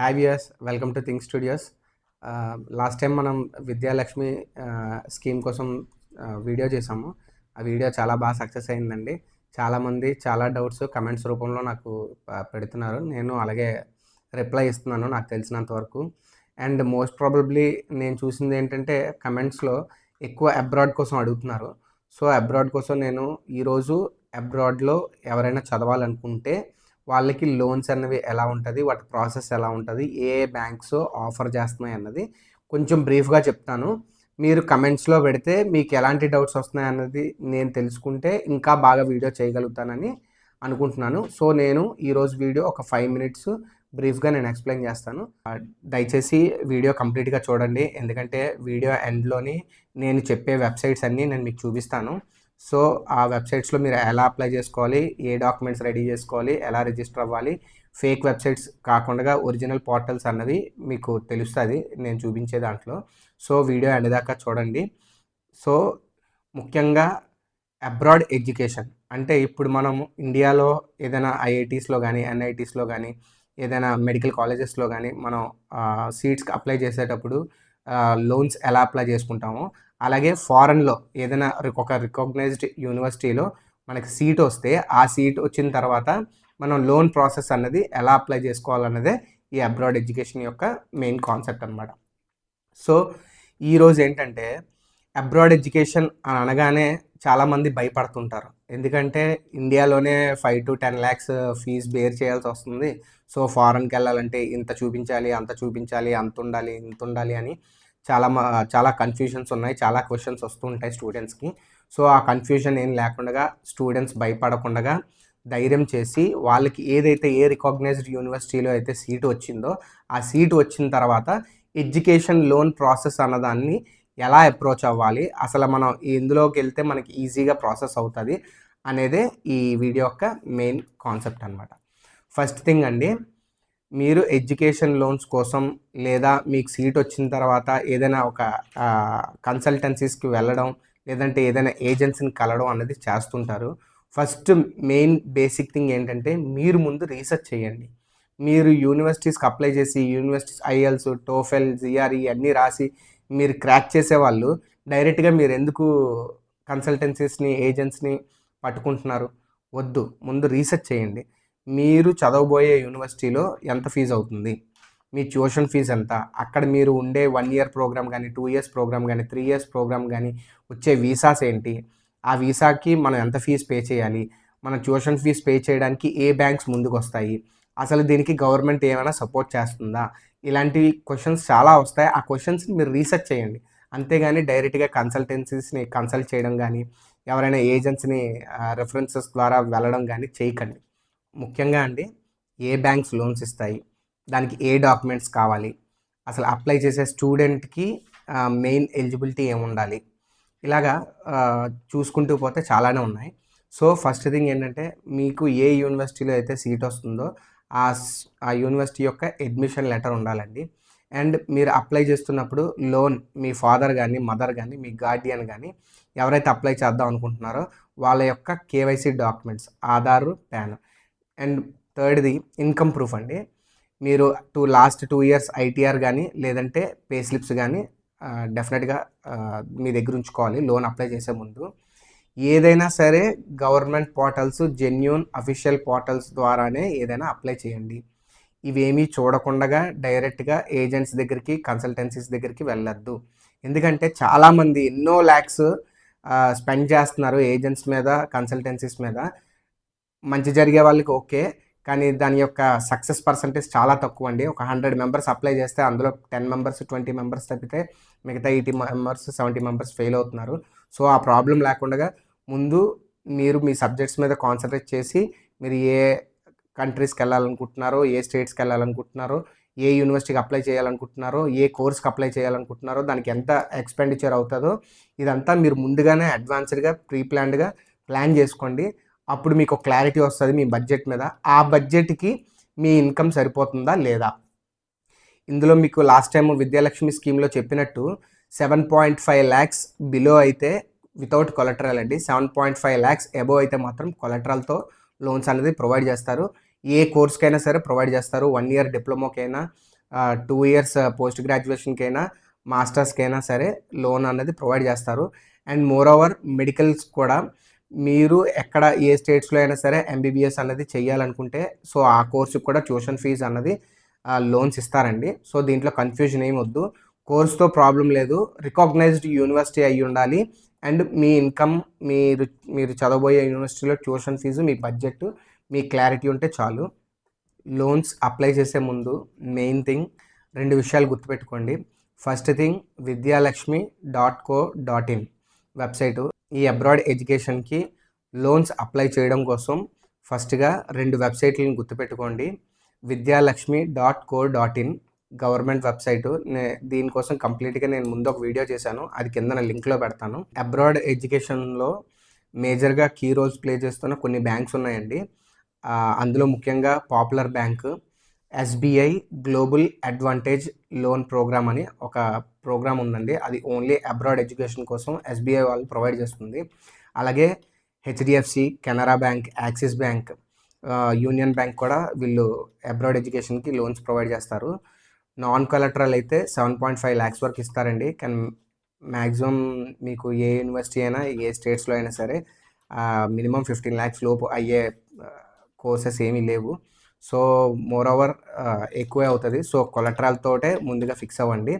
Have yes welcome to thing studios last time మనం Vidyalakshmi uh, scheme కోసం uh, video చేసాము. ఆ వీడియో చాలా బాగా సక్సెస్ అయిందండి. చాలామంది చాలా డౌట్స్ కమెంట్స్ రూపంలో నాకు uh, పెడుతున్నారు. నేను అలాగే రిప్లై ఇస్తున్నాను నాకు తెలిసినంత వరకు. అండ్ మోస్ట్ ప్రాబబ్లీ నేను చూసింది ఏంటంటే కమెంట్స్లో ఎక్కువ అబ్రాడ్ కోసం అడుగుతున్నారు. సో అబ్రాడ్ కోసం నేను ఈరోజు అబ్రాడ్లో ఎవరైనా చదవాలనుకుంటే వాళ్ళకి లోన్స్ అనేవి ఎలా ఉంటుంది? వాటి ప్రాసెస్ ఎలా ఉంటుంది? ఏ బ్యాంక్స్ ఆఫర్ చేస్తున్నాయి అన్నది కొంచెం బ్రీఫ్గా చెప్తాను. మీరు కమెంట్స్లో పెడితే మీకు ఎలాంటి డౌట్స్ వస్తున్నాయి అన్నది నేను తెలుసుకుంటే ఇంకా బాగా వీడియో చేయగలుగుతానని అనుకుంటున్నాను. సో నేను ఈరోజు వీడియో ఒక ఫైవ్ మినిట్స్ బ్రీఫ్గా నేను ఎక్స్ప్లెయిన్ చేస్తాను. దయచేసి వీడియో కంప్లీట్గా చూడండి. ఎందుకంటే వీడియో ఎండ్లోని నేను చెప్పే వెబ్సైట్స్ అన్నీ నేను మీకు చూపిస్తాను. సో ఆ వెబ్సైట్స్లో మీరు ఎలా అప్లై చేసుకోవాలి? ఏ డాక్యుమెంట్స్ రెడీ చేసుకోవాలి? ఎలా రిజిస్టర్ అవ్వాలి? ఫేక్ వెబ్సైట్స్ కాకుండా ఒరిజినల్ పోర్టల్స్ అన్నవి మీకు తెలుస్తుంది. నేను చూపించే దాంట్లో. సో వీడియో ఎండ్ దాకా చూడండి. సో ముఖ్యంగా అబ్రాడ్ ఎడ్యుకేషన్. అంటే ఇప్పుడు మనం ఇండియాలో ఏదైనా ఐఐటీస్లో కానీ ఎన్ఐటీస్లో కానీ ఏదైనా మెడికల్ కాలేజెస్లో కానీ మనం సీట్స్కి అప్లై చేసేటప్పుడు లోన్స్ ఎలా అప్లై చేసుకుంటామో అలాగే ఫారెన్లో ఏదైనా రిక్- ఒక రికగ్నైజ్డ్ యూనివర్సిటీలో మనకి సీట్ వస్తే ఆ సీట్ వచ్చిన తర్వాత మనం లోన్ ప్రాసెస్ అన్నది ఎలా అప్లై చేసుకోవాలన్నదే ఈ అబ్రాడ్ ఎడ్యుకేషన్ యొక్క మెయిన్ కాన్సెప్ట్ అనమాట సో ఈరోజు ఏంటంటే అబ్రాడ్ ఎడ్యుకేషన్ అని అనగానే చాలామంది భయపడుతుంటారు. ఎందుకంటే ఇండియాలోనే five to ten lakhs fee bear చేయాల్సి వస్తుంది. సో ఫారెన్కి వెళ్ళాలంటే ఇంత చూపించాలి అంత చూపించాలి అంత ఉండాలి ఇంత ఉండాలి అని చాలా మ- చాలా కన్ఫ్యూషన్స్ ఉన్నాయి. చాలా క్వశ్చన్స్ వస్తుంటాయి స్టూడెంట్స్కి సో ఆ కన్ఫ్యూజన్ ఏం లేకుండా స్టూడెంట్స్ భయపడకుండా ధైర్యం చేసి వాళ్ళకి ఏదైతే ఏ రికగ్నైజ్డ్ యూనివర్సిటీలో అయితే సీటు వచ్చిందో ఆ సీటు వచ్చిన తర్వాత ఎడ్యుకేషన్ లోన్ ప్రాసెస్ అన్నదాన్ని ఎలా అప్రోచ్ అవ్వాలి? అసలు మనం ఇందులోకి వెళ్తే మనకి ఈజీగా ప్రాసెస్ అవుతుంది? అనేదే ఈ వీడియో యొక్క మెయిన్ కాన్సెప్ట్ అనమాట ఫస్ట్ థింగ్ అండి మీరు ఎడ్యుకేషన్ లోన్స్ కోసం లేదా మీకు సీట్ వచ్చిన తర్వాత ఏదైనా ఒక కన్సల్టెన్సీస్కి వెళ్ళడం లేదంటే ఏదైనా ఏజెన్సీని కలవడం అనేది చేస్తుంటారు. ఫస్ట్ మెయిన్ బేసిక్ థింగ్ ఏంటంటే మీరు ముందు రీసెర్చ్ చేయండి. మీరు యూనివర్సిటీస్కి అప్లై చేసి యూనివర్సిటీస్ ఐఎల్స్ టోఫెల్ జిఆర్ఈ అన్నీ రాసి మీరు క్రాక్ చేసేవాళ్ళు డైరెక్ట్గా మీరు ఎందుకు కన్సల్టెన్సీస్ని ఏజెంట్స్ని పట్టుకుంటున్నారు? వద్దు. ముందు రీసెర్చ్ చేయండి. మీరు చదవబోయే యూనివర్సిటీలో ఎంత ఫీజు అవుతుంది? మీ ట్యూషన్ ఫీజు ఎంత? అక్కడ మీరు ఉండే వన్ ఇయర్ ప్రోగ్రామ్ కానీ టూ ఇయర్స్ ప్రోగ్రామ్ కానీ త్రీ ఇయర్స్ ప్రోగ్రామ్ కానీ వచ్చే వీసాస్ ఏంటి? ఆ వీసాకి మనం ఎంత ఫీజు పే చేయాలి? మన ట్యూషన్ ఫీజు పే చేయడానికి ఏ బ్యాంక్స్ ముందుకు వస్తాయి అసలు దీనికి గవర్నమెంట్ ఏమైనా సపోర్ట్ చేస్తుందా? ఇలాంటి క్వశ్చన్స్ చాలా వస్తాయి. ఆ క్వశ్చన్స్ని మీరు రీసెర్చ్ చేయండి. అంతేగాని డైరెక్ట్గా కన్సల్టెన్సీస్ని కన్సల్ట్ చేయడం కానీ ఎవరైనా ఏజెంట్స్ని రెఫరెన్సెస్ ద్వారా వెళ్ళడం కానీ చేయకండి. ముఖ్యంగా అండి ఏ బ్యాంక్స్ లోన్స్ ఇస్తాయి దానికి ఏ డాక్యుమెంట్స్ కావాలి అసలు అప్లై చేసే స్టూడెంట్కి మెయిన్ ఎలిజిబిలిటీ ఏముండాలి ఇలాగా చూసుకుంటూ పోతే చాలానే ఉన్నాయి. సో ఫస్ట్ థింగ్ ఏంటంటే మీకు ఏ యూనివర్సిటీలో అయితే సీట్ వస్తుందో ఆ ఆ యూనివర్సిటీ యొక్క అడ్మిషన్ లెటర్ ఉండాలండి. అండ్ మీరు అప్లై చేస్తున్నప్పుడు లోన్ మీ ఫాదర్ కానీ మదర్ కానీ మీ గార్డియన్ కానీ ఎవరైతే అప్లై చేద్దాం అనుకుంటున్నారో వాళ్ళ యొక్క KYC documents Aadhaar PAN. And థర్డ్ది income proof అండి. మీరు two last two years ITR కానీ లేదంటే పే స్లిప్స్ కానీ డెఫినెట్గా మీ దగ్గర ఉంచుకోవాలి. లోన్ అప్లై చేసే ముందు. ఏదైనా సరే government portals genuine official portals ద్వారానే ఏదైనా అప్లై చేయండి. ఇవేమీ చూడకుండా డైరెక్ట్గా ఏజెంట్స్ దగ్గరికి కన్సల్టెన్సీస్ దగ్గరికి వెళ్ళొద్దు. ఎందుకంటే చాలామంది ఎన్నో ల్యాక్స్ స్పెండ్ చేస్తున్నారు ఏజెంట్స్ మీద కన్సల్టెన్సీస్ మీద. మంచి జరిగే వాళ్ళకి ఓకే. కానీ దాని యొక్క సక్సెస్ పర్సంటేజ్ చాలా తక్కువ అండి. ఒక హండ్రెడ్ మెంబర్స్ అప్లై చేస్తే అందులో టెన్ మెంబర్స్ ట్వంటీ మెంబర్స్ తప్పితే మిగతా eighty members seventy members fail అవుతున్నారు. సో ఆ ప్రాబ్లం లేకుండా ముందు మీరు మీ సబ్జెక్ట్స్ మీద కాన్సన్ట్రేట్ చేసి మీరు ఏ కంట్రీస్కి వెళ్ళాలనుకుంటున్నారో ఏ స్టేట్స్కి వెళ్ళాలనుకుంటున్నారో ఏ యూనివర్సిటీకి అప్లై చేయాలనుకుంటున్నారో ఏ కోర్స్కి అప్లై చేయాలనుకుంటున్నారో దానికి ఎంత ఎక్స్పెండిచర్ అవుతుందో ఇదంతా మీరు ముందుగానే అడ్వాన్స్డ్గా ప్రీ ప్లాన్డ్గా ప్లాన్ చేసుకోండి. అప్పుడు మీకు క్లారిటీ వస్తుంది మీ బడ్జెట్ మీద. ఆ బడ్జెట్కి మీ ఇన్కమ్ సరిపోతుందా లేదా? ఇందులో మీకు లాస్ట్ టైం విద్యాలక్ష్మి స్కీమ్లో చెప్పినట్టు seven point five lakhs below అయితే వితౌట్ కొలెటరల్ అండి. Seven point five lakhs above అయితే మాత్రం కొలటరల్తో లోన్స్ అనేది ప్రొవైడ్ చేస్తారు. ఏ కోర్స్కైనా సరే ప్రొవైడ్ చేస్తారు. వన్ ఇయర్ డిప్లొమాకైనా టూ ఇయర్స్ పోస్ట్ గ్రాడ్యుయేషన్కైనా మాస్టర్స్కైనా సరే లోన్ అనేది ప్రొవైడ్ చేస్తారు. అండ్ మోర్ ఓవర్ మెడికల్స్ కూడా మీరు ఎక్కడ ఏ స్టేట్స్లో అయినా సరే ఎంబీబీఎస్ అన్నది చేయాలనుకుంటే సో ఆ కోర్సుకి కూడా ట్యూషన్ ఫీజు అన్నది లోన్స్ ఇస్తారండి. సో దీంట్లో కన్ఫ్యూజన్ ఏమి వద్దు. కోర్స్తో ప్రాబ్లం లేదు. రికగ్నైజ్డ్ యూనివర్సిటీ అయి ఉండాలి. అండ్ మీ ఇన్కమ్ మీరు మీరు చదవబోయే యూనివర్సిటీలో ట్యూషన్ ఫీజు మీ బడ్జెట్ మీ క్లారిటీ ఉంటే చాలు. లోన్స్ అప్లై చేసే ముందు మెయిన్ థింగ్ రెండు విషయాలు గుర్తుపెట్టుకోండి. First thing Vidyalakshmi dot co dot in website. ఈ అబ్రాడ్ ఎడ్యుకేషన్కి లోన్స్ అప్లై చేయడం కోసం ఫస్ట్గా రెండు వెబ్సైట్లను గుర్తుపెట్టుకోండి. Vidyalakshmi dot co dot in government website. దీనికోసం కంప్లీట్గా నేను ముందు ఒక వీడియో చేశాను. అది కింద లింక్లో పెడతాను. అబ్రాడ్ ఎడ్యుకేషన్లో మేజర్గా కీ రోల్స్ ప్లే చేస్తున్న కొన్ని బ్యాంక్స్ ఉన్నాయండి. అందులో ముఖ్యంగా popular bank SBI global advantage loan program అని ఒక ప్రోగ్రామ్ ఉందండి. అది ఓన్లీ అబ్రాడ్ ఎడ్యుకేషన్ కోసం ఎస్బీఐ వాళ్ళు ప్రొవైడ్ చేస్తుంది. అలాగే HDFC Canara bank Axis bank Union bank కూడా వీళ్ళు అబ్రాడ్ ఎడ్యుకేషన్కి లోన్స్ ప్రొవైడ్ చేస్తారు. నాన్ కలెక్టరల్ అయితే సెవెన్ పాయింట్ ఫైవ్ ల్యాక్స్ వరకు ఇస్తారండి. కానీ మ్యాక్సిమం మీకు ఏ యూనివర్సిటీ అయినా ఏ స్టేట్స్లో అయినా సరే మినిమం ఫిఫ్టీన్ ల్యాక్స్ లోపు అయ్యే కోర్సెస్ ఏమీ లేవు. సో మోర్ ఓవర్ ఎక్కువే అవుతుంది. సో కొలట్రాల్తోటే ముందుగా ఫిక్స్ అవ్వండి.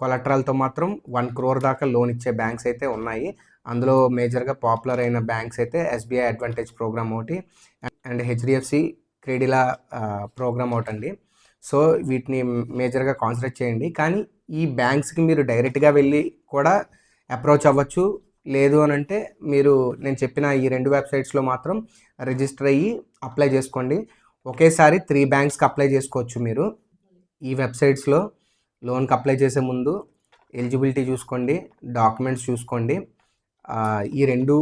కొలట్రాల్తో మాత్రం వన్ క్రోర్ దాకా లోన్ ఇచ్చే బ్యాంక్స్ అయితే ఉన్నాయి. అందులో మేజర్గా పాపులర్ అయిన బ్యాంక్స్ అయితే ఎస్బీఐ అడ్వాంటేజ్ ప్రోగ్రామ్ ఒకటి అండ్ హెచ్డిఎఫ్సి క్రెడిలా ప్రోగ్రామ్ ఒకటి అండి సో వీటిని మేజర్గా కాన్సన్ట్రేట్ చేయండి. కానీ ఈ బ్యాంక్స్కి మీరు డైరెక్ట్గా వెళ్ళి కూడా అప్రోచ్ అవ్వచ్చు. లేదు అని అంటే మీరు నేను చెప్పిన ఈ రెండు వెబ్సైట్స్లో మాత్రం రిజిస్టర్ అయ్యి అప్లై చేసుకోండి. ఒకేసారి త్రీ బ్యాంక్స్కి అప్లై చేసుకోవచ్చు మీరు. ఈ వెబ్సైట్స్లో లోన్కి అప్లై చేసే ముందు ఎలిజిబిలిటీ చూసుకోండి డాక్యుమెంట్స్ చూసుకోండి. ఈ రెండు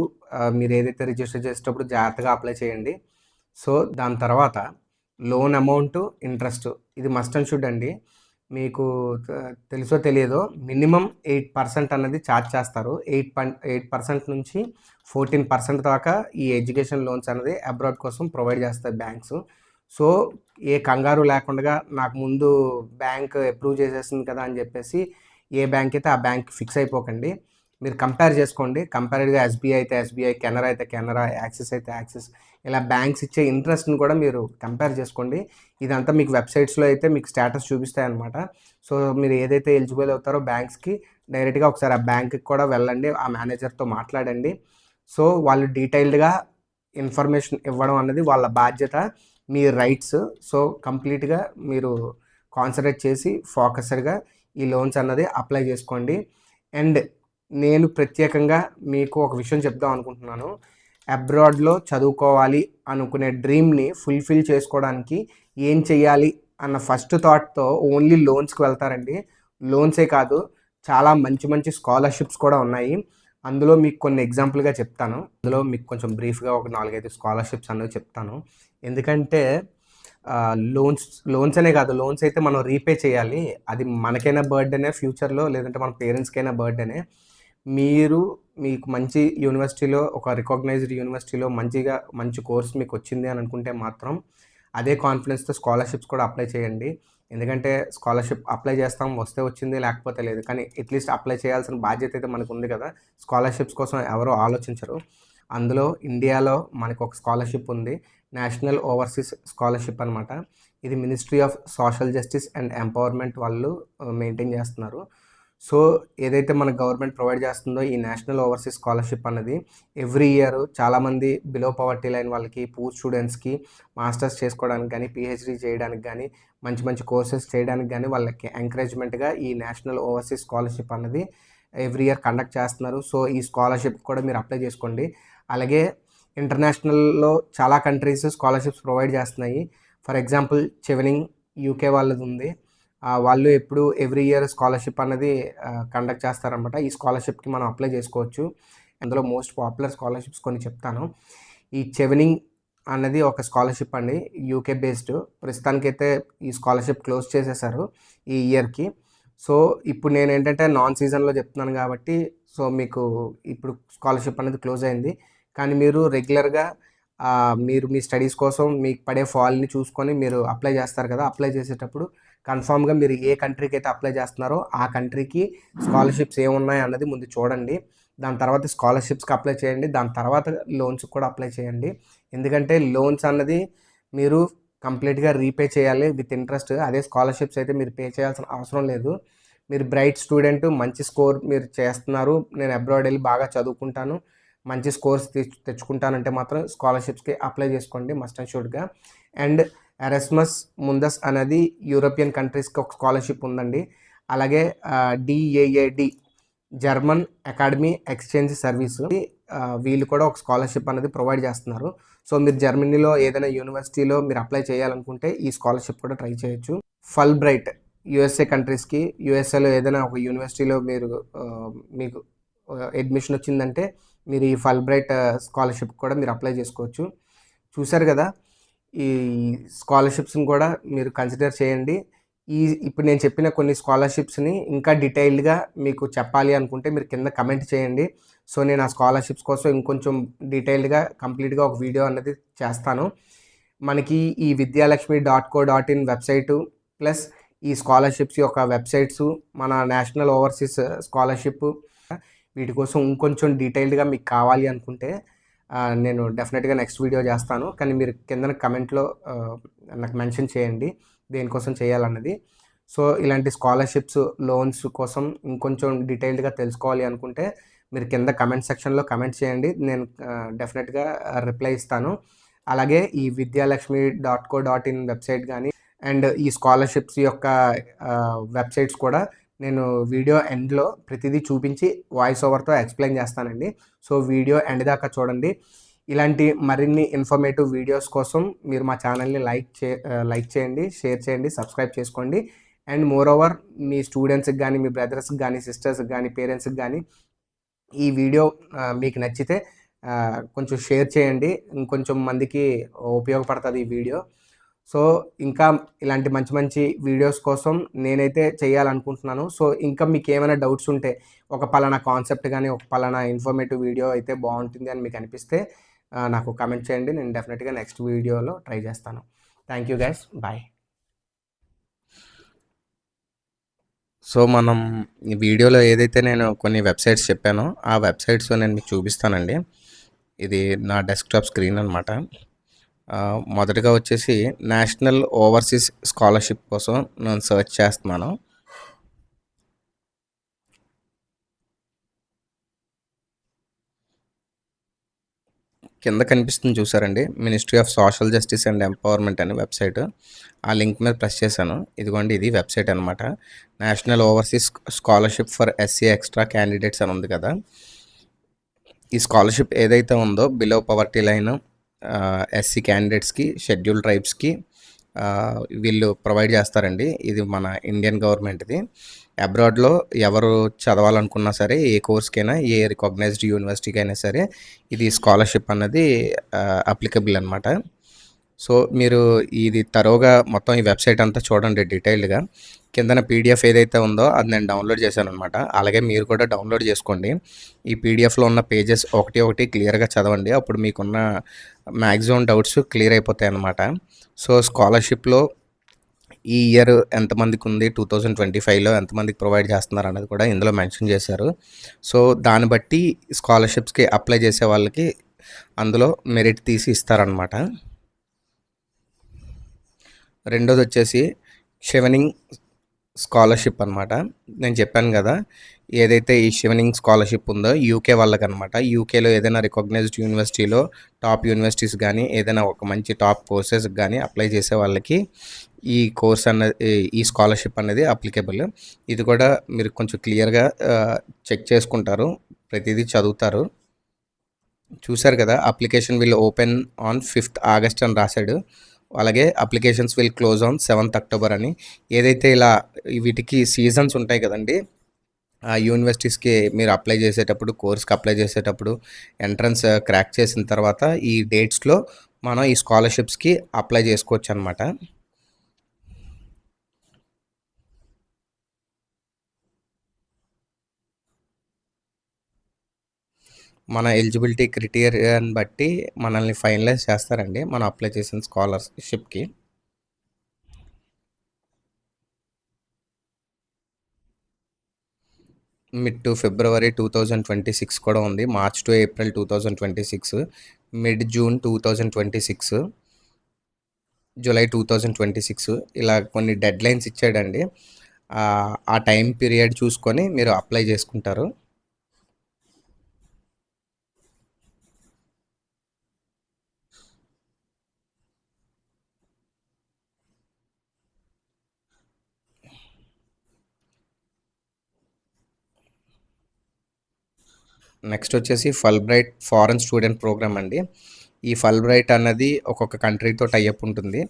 మీరు ఏదైతే రిజిస్టర్ చేసేటప్పుడు జాగ్రత్తగా అప్లై చేయండి. సో దాని తర్వాత లోన్ అమౌంట్ ఇంట్రెస్ట్ ఇది మస్ట్ అండ్ షుడ్ అండి. మీకు తెలుసో తెలియదో మినిమం ఎయిట్ పర్సెంట్ అన్నది ఛార్జ్ చేస్తారు. ఎయిట్ పన్ ఎయిట్ పర్సెంట్ నుంచి ఫోర్టీన్ పర్సెంట్ దాకా ఈ ఎడ్యుకేషన్ లోన్స్ అనేది అబ్రాడ్ కోసం ప్రొవైడ్ చేస్తాయి బ్యాంక్స్. సో ఏ కంగారు లేకుండా నాకు ముందు బ్యాంక్ అప్రూవ్ చేసేసింది కదా అని చెప్పేసి ఏ బ్యాంక్ అయితే ఆ బ్యాంక్ ఫిక్స్ అయిపోకండి. మీరు కంపేర్ చేసుకోండి. కంపేర్డ్గా ఎస్బీఐ అయితే ఎస్బీఐ కెనరా అయితే కెనరా యాక్సిస్ అయితే యాక్సిస్ ఇలా బ్యాంక్స్ ఇచ్చే ఇంట్రెస్ట్ని కూడా మీరు కంపేర్ చేసుకోండి. ఇదంతా మీకు వెబ్సైట్స్లో అయితే మీకు స్టేటస్ చూపిస్తాయి అనమాట సో మీరు ఏదైతే ఎలిజిబుల్ అవుతారో బ్యాంక్స్కి డైరెక్ట్గా ఒకసారి ఆ బ్యాంక్కి కూడా వెళ్ళండి ఆ మేనేజర్తో మాట్లాడండి. సో వాళ్ళు డీటెయిల్డ్గా ఇన్ఫర్మేషన్ ఇవ్వడం అన్నది వాళ్ళ బాధ్యత. మీ రైట్స్ సో కంప్లీట్గా మీరు కాన్సన్ట్రేట్ చేసి ఫోకస్డ్గా ఈ లోన్స్ అన్నది అప్లై చేసుకోండి. అండ్ నేను ప్రత్యేకంగా మీకు ఒక విషయం చెప్దాం అనుకుంటున్నాను. అబ్రాడ్లో చదువుకోవాలి అనుకునే డ్రీమ్ని ఫుల్ఫిల్ చేసుకోవడానికి ఏం చేయాలి అన్న ఫస్ట్ థాట్తో ఓన్లీ లోన్స్కి వెళ్తారండి. లోన్సే కాదు చాలా మంచి మంచి స్కాలర్షిప్స్ కూడా ఉన్నాయి. అందులో మీకు కొన్ని ఎగ్జాంపుల్గా చెప్తాను. అందులో మీకు కొంచెం బ్రీఫ్గా ఒక నాలుగైదు స్కాలర్షిప్స్ అనేవి చెప్తాను. ఎందుకంటే లోన్స్ లోన్స్ అనే కాదు లోన్స్ అయితే మనం రీపే చేయాలి. అది మనకైనా బర్త్డేనే ఫ్యూచర్లో లేదంటే మన పేరెంట్స్కైనా బర్త్డేనే. మీరు మీకు మంచి యూనివర్సిటీలో ఒక రికగ్నైజ్డ్ యూనివర్సిటీలో మంచిగా మంచి కోర్స్ మీకు వచ్చింది అని అనుకుంటే మాత్రం అదే కాన్ఫిడెన్స్తో స్కాలర్షిప్స్ కూడా అప్లై చేయండి. ఎందుకంటే స్కాలర్షిప్ అప్లై చేస్తాం వస్తే వచ్చింది లేకపోతే లేదు. కానీ అట్లీస్ట్ అప్లై చేయాల్సిన బాధ్యత అయితే మనకు ఉంది కదా. స్కాలర్షిప్స్ కోసం ఎవరో ఆలోచించరు. అందులో ఇండియాలో మనకు ఒక స్కాలర్షిప్ ఉంది. నేషనల్ ఓవర్సీస్ స్కాలర్షిప్ అనమాట ఇది ministry of social justice and empowerment వాళ్ళు మెయింటైన్ చేస్తున్నారు. సో ఏదైతే మన గవర్నమెంట్ ప్రొవైడ్ చేస్తుందో ఈ నేషనల్ ఓవర్సీస్ స్కాలర్షిప్ అన్నది ఎవ్రీ ఇయర్ చాలామంది బిలో పవర్టీ లైన్ వాళ్ళకి పూర్ స్టూడెంట్స్కి మాస్టర్స్ చేసుకోవడానికి కానీ పిహెచ్డీ చేయడానికి కానీ మంచి మంచి కోర్సెస్ చేయడానికి కానీ వాళ్ళకి ఎంకరేజ్మెంట్గా ఈ నేషనల్ ఓవర్సీస్ స్కాలర్షిప్ అన్నది ఎవ్రీ ఇయర్ కండక్ట్ చేస్తున్నారు. సో ఈ స్కాలర్షిప్ కూడా మీరు అప్లై చేసుకోండి. అలాగే ఇంటర్నేషనల్లో చాలా కంట్రీస్ స్కాలర్షిప్స్ ప్రొవైడ్ చేస్తున్నాయి. ఫర్ ఎగ్జాంపుల్ చెవెనింగ్ యూకే వాళ్ళది ఉంది వాళ్ళు ఎప్పుడు ఎవ్రీ ఇయర్ స్కాలర్షిప్ అనేది కండక్ట్ చేస్తారనమాట ఈ స్కాలర్షిప్కి మనం అప్లై చేసుకోవచ్చు. అందులో మోస్ట్ పాపులర్ స్కాలర్షిప్స్ కొన్ని చెప్తాను. ఈ చెవెనింగ్ అన్నది ఒక స్కాలర్షిప్ అండి. UK based. ప్రస్తుతానికైతే ఈ స్కాలర్షిప్ క్లోజ్ చేసేసారు ఈ ఇయర్కి. సో ఇప్పుడు నేను ఏంటంటే నాన్ సీజన్లో చెప్తున్నాను కాబట్టి సో మీకు ఇప్పుడు స్కాలర్షిప్ అనేది క్లోజ్ అయింది. కానీ మీరు రెగ్యులర్గా మీరు మీ స్టడీస్ కోసం మీకు పడే ఫాల్ని చూసుకొని మీరు అప్లై చేస్తారు కదా అప్లై చేసేటప్పుడు కన్ఫామ్గా మీరు ఏ కంట్రీకి అయితే అప్లై చేస్తున్నారో ఆ కంట్రీకి స్కాలర్షిప్స్ ఏమున్నాయి అన్నది ముందు చూడండి. దాని తర్వాత స్కాలర్షిప్స్కి అప్లై చేయండి. దాని తర్వాత లోన్స్కి కూడా అప్లై చేయండి. ఎందుకంటే లోన్స్ అన్నది మీరు కంప్లీట్గా రీపే చేయాలి విత్ ఇంట్రెస్ట్. అదే స్కాలర్షిప్స్ అయితే మీరు పే చేయాల్సిన అవసరం లేదు. మీరు బ్రైట్ స్టూడెంట్ మంచి స్కోర్ మీరు చేస్తున్నారు. నేను అబ్రాడ్ వెళ్ళి బాగా చదువుకుంటాను. మంచి స్కోర్స్ తెచ్చు తెచ్చుకుంటానంటే మాత్రం స్కాలర్షిప్స్కి అప్లై చేసుకోండి మస్ట్ అండ్ షూడ్గా. అండ్ ఎరస్మస్ ముందస్ అనేది యూరోపియన్ కంట్రీస్కి ఒక స్కాలర్షిప్ ఉందండి. అలాగే DAAD German academy exchange service. వీళ్ళు కూడా ఒక స్కాలర్షిప్ అనేది ప్రొవైడ్ చేస్తున్నారు. సో మీరు జర్మనీలో ఏదైనా యూనివర్సిటీలో మీరు అప్లై చేయాలనుకుంటే ఈ స్కాలర్షిప్ కూడా ట్రై చేయొచ్చు. ఫల్ బ్రైట్ యుఎస్ఏ కంట్రీస్కి యుఎస్ఏలో ఏదైనా ఒక యూనివర్సిటీలో మీరు మీకు అడ్మిషన్ వచ్చిందంటే మీరు ఈ ఫల్ బ్రైట్ స్కాలర్షిప్ కూడా మీరు అప్లై చేసుకోవచ్చు. చూశారు కదా ఈ స్కాలర్షిప్స్ని కూడా మీరు కన్సిడర్ చేయండి. ఈ ఇప్పుడు నేను చెప్పిన కొన్ని స్కాలర్షిప్స్ని ఇంకా డీటెయిల్డ్గా మీకు చెప్పాలి అనుకుంటే మీరు కింద కమెంట్ చేయండి. సో నేను ఆ స్కాలర్షిప్స్ కోసం ఇంకొంచెం డీటెయిల్డ్గా కంప్లీట్గా ఒక వీడియో అన్నది చేస్తాను. మనకి ఈ Vidyalakshmi dot co dot in website plus ఈ స్కాలర్షిప్స్ యొక్క వెబ్సైట్స్ మన నేషనల్ ఓవర్సీస్ స్కాలర్షిప్ వీటి కోసం ఇంకొంచెం డీటెయిల్డ్గా మీకు కావాలి అనుకుంటే నేను డెఫినెట్గా నెక్స్ట్ వీడియో చేస్తాను. కానీ మీరు కింద కమెంట్లో నాకు మెన్షన్ చేయండి. దేనికోసం చేయాలన్నది. సో ఇలాంటి స్కాలర్షిప్స్ లోన్స్ కోసం ఇంకొంచెం డీటెయిల్డ్గా తెలుసుకోవాలి అనుకుంటే మీరు కింద కమెంట్ సెక్షన్లో కమెంట్ చేయండి. నేను డెఫినెట్గా రిప్లై ఇస్తాను. అలాగే ఈ Vidyalakshmi dot co dot in website కానీ అండ్ ఈ స్కాలర్షిప్స్ యొక్క వెబ్సైట్స్ కూడా నేను వీడియో ఎండ్లో ప్రతిదీ చూపించి వాయిస్ ఓవర్తో ఎక్స్ప్లెయిన్ చేస్తానండి. సో వీడియో ఎండ్ దాకా చూడండి. ఇలాంటి మరిన్ని ఇన్ఫర్మేటివ్ వీడియోస్ కోసం మీరు మా ఛానల్ని లైక్ చే లైక్ చేయండి షేర్ చేయండి సబ్స్క్రైబ్ చేసుకోండి. అండ్ మోర్ ఓవర్ మీ స్టూడెంట్స్కి కానీ మీ బ్రదర్స్కి కానీ సిస్టర్స్కి కానీ పేరెంట్స్కి కానీ ఈ వీడియో మీకు నచ్చితే కొంచెం షేర్ చేయండి. ఇంకొంచెం మందికి ఉపయోగపడుతుంది ఈ వీడియో. సో ఇంకా ఇలాంటి మంచి మంచి వీడియోస్ కోసం నేనైతే చేయాలనుకుంటున్నాను. సో ఇంకా మీకు ఏమైనా డౌట్స్ ఉంటే ఒక పలానా కాన్సెప్ట్ కానీ ఒక పలానా ఇన్ఫర్మేటివ్ వీడియో అయితే బాగుంటుంది అని మీకు అనిపిస్తే నాకు కమెంట్ చేయండి. నేను డెఫినెట్గా నెక్స్ట్ వీడియోలో ట్రై చేస్తాను. Thank you guys bye so మనం ఈ వీడియోలో ఏదైతే నేను కొన్ని వెబ్సైట్స్ చెప్పానో ఆ వెబ్సైట్స్ నేను మీకు చూపిస్తానండి. ఇది నా డెస్క్టాప్ స్క్రీన్ అనమాట మొదటగా వచ్చేసి నేషనల్ ఓవర్సీస్ స్కాలర్షిప్ కోసం నేను సెర్చ్ చేస్తున్నాను. కింద కనిపిస్తుంది చూసారండి ministry of social justice and empowerment అనే వెబ్సైట్. ఆ లింక్ మీద ప్రెస్ చేశాను. ఇదిగోండి ఇది వెబ్సైట్ అనమాట national overseas scholarship for SC extra candidates అని ఉంది కదా. ఈ స్కాలర్షిప్ ఏదైతే ఉందో బిలో పవర్టీ లైన్ ఎస్సీ క్యాండిడేట్స్కి షెడ్యూల్ ట్రైబ్స్కి వీళ్ళు ప్రొవైడ్ చేస్తారండి. ఇది మన ఇండియన్ గవర్నమెంట్ది అబ్రాడ్లో ఎవరు చదవాలనుకున్నా సరే ఏ కోర్స్కైనా ఏ రికగ్నైజ్డ్ యూనివర్సిటీకి అయినా సరే ఇది స్కాలర్షిప్ అన్నది అప్లికబుల్ అనమాట సో మీరు ఇది తరోగా మొత్తం ఈ వెబ్సైట్ అంతా చూడండి డీటెయిల్డ్గా. కిందన పీడిఎఫ్ ఏదైతే ఉందో అది నేను డౌన్లోడ్ చేశాను అనమాట అలాగే మీరు కూడా డౌన్లోడ్ చేసుకోండి. ఈ పీడిఎఫ్లో ఉన్న పేజెస్ ఒకటి ఒకటి క్లియర్గా చదవండి. అప్పుడు మీకున్న మ్యాక్సిమం డౌట్స్ క్లియర్ అయిపోతాయి అనమాట సో స్కాలర్షిప్లో ఈ ఇయర్ ఎంతమందికి ఉంది? టూ థౌజండ్ ట్వంటీ ఫైవ్లో ఎంతమందికి ప్రొవైడ్ చేస్తున్నారు అనేది కూడా ఇందులో మెన్షన్ చేశారు. సో దాన్ని బట్టి స్కాలర్షిప్స్కి అప్లై చేసే వాళ్ళకి అందులో మెరిట్ తీసి ఇస్తారనమాట రెండోది వచ్చేసి షివనింగ్ స్కాలర్షిప్ అనమాట నేను చెప్పాను కదా ఏదైతే ఈ షివనింగ్ స్కాలర్షిప్ ఉందో యూకే వాళ్ళకి అనమాట యూకేలో ఏదైనా రికగ్నైజ్డ్ యూనివర్సిటీలో టాప్ యూనివర్సిటీస్ కానీ ఏదైనా ఒక మంచి టాప్ కోర్సెస్ కానీ అప్లై చేసే వాళ్ళకి ఈ కోర్స్ అన్నది ఈ స్కాలర్షిప్ అనేది అప్లికేబుల్. ఇది కూడా మీరు కొంచెం క్లియర్గా చెక్ చేసుకుంటారు ప్రతిదీ చదువుతారు. చూశారు కదా application will open on fifth August అని రాశాడు. అలాగే applications will close on seventh October అని. ఏదైతే ఇలా వీటికి సీజన్స్ ఉంటాయి కదండి ఆ యూనివర్సిటీస్కి మీరు అప్లై చేసేటప్పుడు కోర్స్కి అప్లై చేసేటప్పుడు ఎంట్రన్స్ క్రాక్ uh, చేసిన తర్వాత ఈ డేట్స్లో మనం ఈ స్కాలర్షిప్స్కి అప్లై చేసుకోవచ్చు అనమాట మన ఎలిజిబిలిటీ క్రిటీరియాని బట్టి మనల్ని ఫైనలైజ్ చేస్తారండి మనం అప్లై చేసిన స్కాలర్షిప్కి mid to February two thousand twenty six కూడా ఉంది. March to April two thousand twenty six mid June two thousand twenty six July two thousand twenty six ఇలా కొన్ని డెడ్ లైన్స్ ఇచ్చాడండి. ఆ టైం పీరియడ్ చూసుకొని మీరు అప్లై చేసుకుంటారు. నెక్స్ట్ వచ్చేసి Fulbright foreign student program అండి. ఈ ఫల్ బ్రైట్ అన్నది ఒక్కొక్క కంట్రీతో టైఅప్ ఉంటుంది.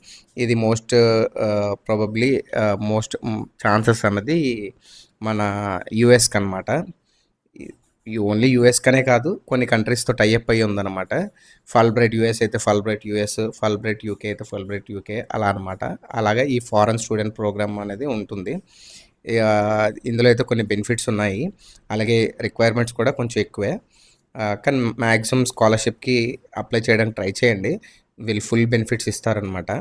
ఇది మోస్ట్ ప్రాబబ్లీ మోస్ట్ ఛాన్సెస్ అన్నది మన యుఎస్కి అనమాట ఈ ఓన్లీ యుఎస్కనే కాదు కొన్ని కంట్రీస్తో టైఅప్ అయ్యి ఉందన్నమాట. ఫల్ బ్రైట్ యూఎస్ అయితే Fulbright US Fulbright UK అయితే ఫల్ బ్రైట్ యూకే అలా అనమాట అలాగే ఈ ఫారెన్ స్టూడెంట్ ప్రోగ్రామ్ అనేది ఉంటుంది. ఇందులో అయితే కొన్ని బెనిఫిట్స్ ఉన్నాయి. అలాగే రిక్వైర్మెంట్స్ కూడా కొంచెం ఎక్కువే. కానీ మ్యాక్సిమం స్కాలర్షిప్కి అప్లై చేయడానికి ట్రై చేయండి. వీళ్ళు ఫుల్ బెనిఫిట్స్ ఇస్తారనమాట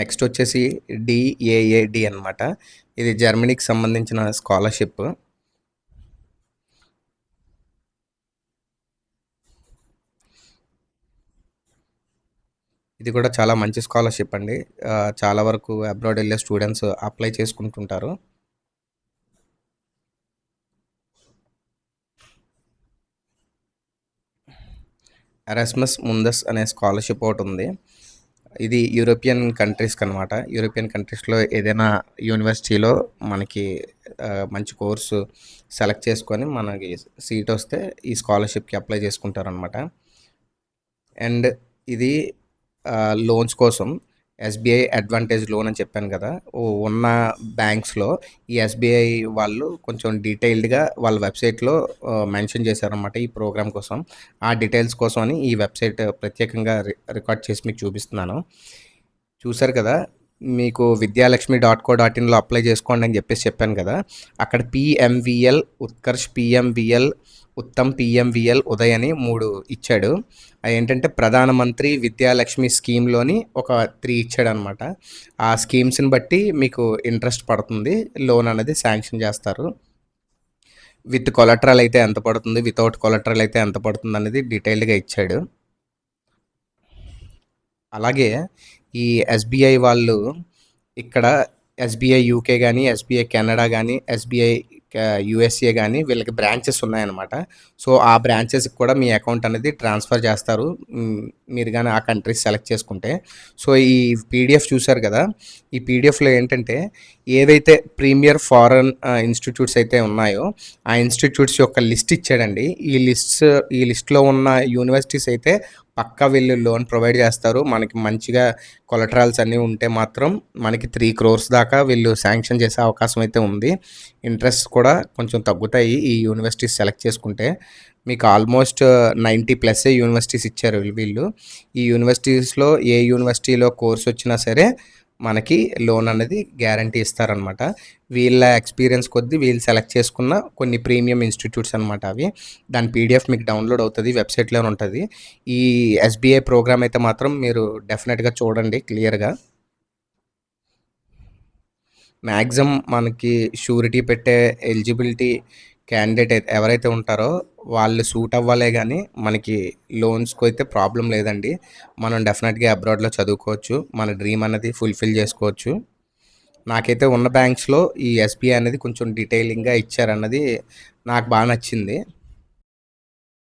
నెక్స్ట్ వచ్చేసి డిఏఏడి అన్నమాట. ఇది జర్మనీకి సంబంధించిన స్కాలర్షిప్. ఇది కూడా చాలా మంచి స్కాలర్షిప్ అండి. చాలా వరకు అబ్రాడ్ వెళ్ళే స్టూడెంట్స్ అప్లై చేసుకుంటుంటారు. ఎరాస్మస్ ముందస్ అనే స్కాలర్షిప్ ఒకటి ఉంది. ఇది యూరోపియన్ కంట్రీస్కి అనమాట యూరోపియన్ కంట్రీస్లో ఏదైనా యూనివర్సిటీలో మనకి మంచి కోర్సు సెలెక్ట్ చేసుకొని మనకి సీట్ వస్తే ఈ స్కాలర్షిప్కి అప్లై చేసుకుంటారనమాట అండ్ ఇది లోన్స్ కోసం ఎస్బీఐ అడ్వాంటేజ్ లోన్ అని చెప్పాను కదా ఓ ఉన్న బ్యాంక్స్లో ఈ ఎస్బీఐ వాళ్ళు కొంచెం డీటెయిల్డ్గా వాళ్ళ వెబ్సైట్లో మెన్షన్ చేశారనమాట ఈ ప్రోగ్రామ్ కోసం. ఆ డీటెయిల్స్ కోసం అని ఈ వెబ్సైట్ ప్రత్యేకంగా రి- రికార్డ్ చేసి మీకు చూపిస్తున్నాను. చూసారు కదా మీకు విద్యాలక్ష్మి డాట్ కో డాట్ ఇన్లో అప్లై చేసుకోండి అని చెప్పేసి చెప్పాను కదా అక్కడ పిఎంవిఎల్ ఉత్కర్ష్ పిఎంవిఎల్ ఉత్తమ్ పిఎంవిఎల్ ఉదయ్ అని మూడు ఇచ్చాడు. అవి ఏంటంటే ప్రధానమంత్రి విద్యాలక్ష్మి స్కీమ్లోని ఒక త్రీ ఇచ్చాడు అనమాట ఆ స్కీమ్స్ని బట్టి మీకు ఇంట్రెస్ట్ పడుతుంది. లోన్ అనేది శాంక్షన్ చేస్తారు. విత్ కొలట్రల్ అయితే ఎంత పడుతుంది? వితౌట్ కొలట్రల్ అయితే ఎంత పడుతుంది అనేది డీటెయిల్డ్గా ఇచ్చాడు. అలాగే ఈ ఎస్బీఐ వాళ్ళు ఇక్కడ ఎస్బీఐ యూకే కానీ ఎస్బీఐ కెనడా కానీ ఎస్బీఐ యూఎస్ఏ కానీ వీళ్ళకి బ్రాంచెస్ ఉన్నాయన్నమాట. సో ఆ బ్రాంచెస్కి కూడా మీ అకౌంట్ అనేది ట్రాన్స్ఫర్ చేస్తారు. మీరు కానీ ఆ కంట్రీస్ సెలెక్ట్ చేసుకుంటే. సో ఈ పీడిఎఫ్ చూసారు కదా? ఈ పీడిఎఫ్లో ఏంటంటే ఏదైతే ప్రీమియర్ ఫారెన్ ఇన్స్టిట్యూట్స్ అయితే ఉన్నాయో ఆ ఇన్స్టిట్యూట్స్ యొక్క లిస్ట్ ఇచ్చాడండి. ఈ లిస్ట్ ఈ లిస్ట్లో ఉన్న యూనివర్సిటీస్ అయితే పక్కా వీళ్ళు లోన్ ప్రొవైడ్ చేస్తారు. మనకి మంచిగా కొలటరల్స్ అన్నీ ఉంటే మాత్రం మనకి త్రీ క్రోర్స్ దాకా వీళ్ళు శాంక్షన్ చేసే అవకాశం అయితే ఉంది. ఇంట్రెస్ట్ కూడా కొంచెం తగ్గుతాయి ఈ యూనివర్సిటీస్ సెలెక్ట్ చేసుకుంటే. మీకు ఆల్మోస్ట్ నైంటీ ప్లస్ యూనివర్సిటీస్ ఇచ్చారు వీళ్ళు. ఈ యూనివర్సిటీస్లో ఏ యూనివర్సిటీలో కోర్స్ వచ్చినా సరే మనకి లోన్ అనేది గ్యారంటీ ఇస్తారనమాట. వీళ్ళ ఎక్స్పీరియన్స్ కొద్దీ వీళ్ళు సెలెక్ట్ చేసుకున్న కొన్ని ప్రీమియం ఇన్స్టిట్యూట్స్ అనమాట అవి. దాని పీడిఎఫ్ మీకు డౌన్లోడ్ అవుతుంది వెబ్సైట్లోనే ఉంటుంది. ఈ ఎస్బీఐ ప్రోగ్రామ్ అయితే మాత్రం మీరు డెఫినెట్గా చూడండి క్లియర్గా. మ్యాక్సిమం మనకి షూరిటీ పెట్టే ఎలిజిబిలిటీ క్యాండిడేట్ అయితే ఎవరైతే ఉంటారో వాళ్ళు సూట్ అవ్వాలే కానీ మనకి లోన్స్కి అయితే ప్రాబ్లం లేదండి. మనం డెఫినెట్గా అబ్రాడ్లో చదువుకోవచ్చు మన డ్రీమ్ అనేది ఫుల్ఫిల్ చేసుకోవచ్చు. నాకైతే ఉన్న బ్యాంక్స్లో ఈ ఎస్బీఐ అనేది కొంచెం డీటెయిలింగ్గా ఇచ్చారన్నది నాకు బాగా నచ్చింది.